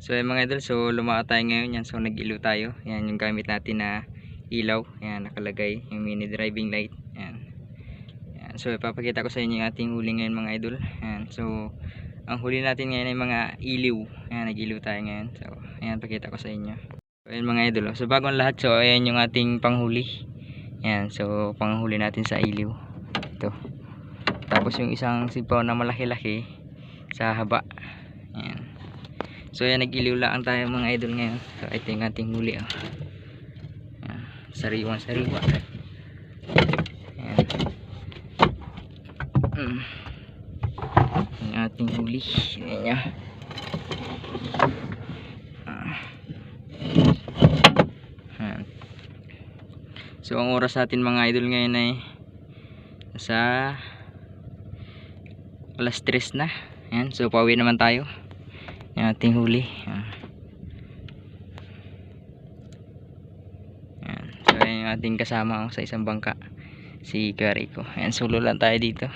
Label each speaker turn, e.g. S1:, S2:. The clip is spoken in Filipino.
S1: So yan mga idol, so lumakad tayo ngayon yan. So nag-ilaw tayo. Yan yung gamit natin na ilaw. Yan nakalagay yung mini driving light. Yan. Yan. So ipapakita ko sa inyo yung ating huli ngayon mga idol. Yan. So ang huli natin ngayon ay mga iliw. Yan nag-ilaw tayo ngayon. So ayan pakita ko sa inyo. So yan mga idol. oh. So bago ang lahat, so ayan yung ating panghuli. Yan. So panghuli natin sa iliw. Ito. Tapos yung isang sipaw na malaki-laki sa haba. Yan. So yan nag-iliw lang tayo mga idol ngayon. So ito yung ating huli oh. Yan. Sariwan sariwa. Yan. Mm. Ating huli. Yan niya. Ah. Yan. So ang oras natin mga idol ngayon ay sa alas 3 na. Yan. So pauwi naman tayo yung ating huli yan. Yan. so yan yung ating kasama oh, sa isang bangka si Kuya Rico yan solo lang tayo dito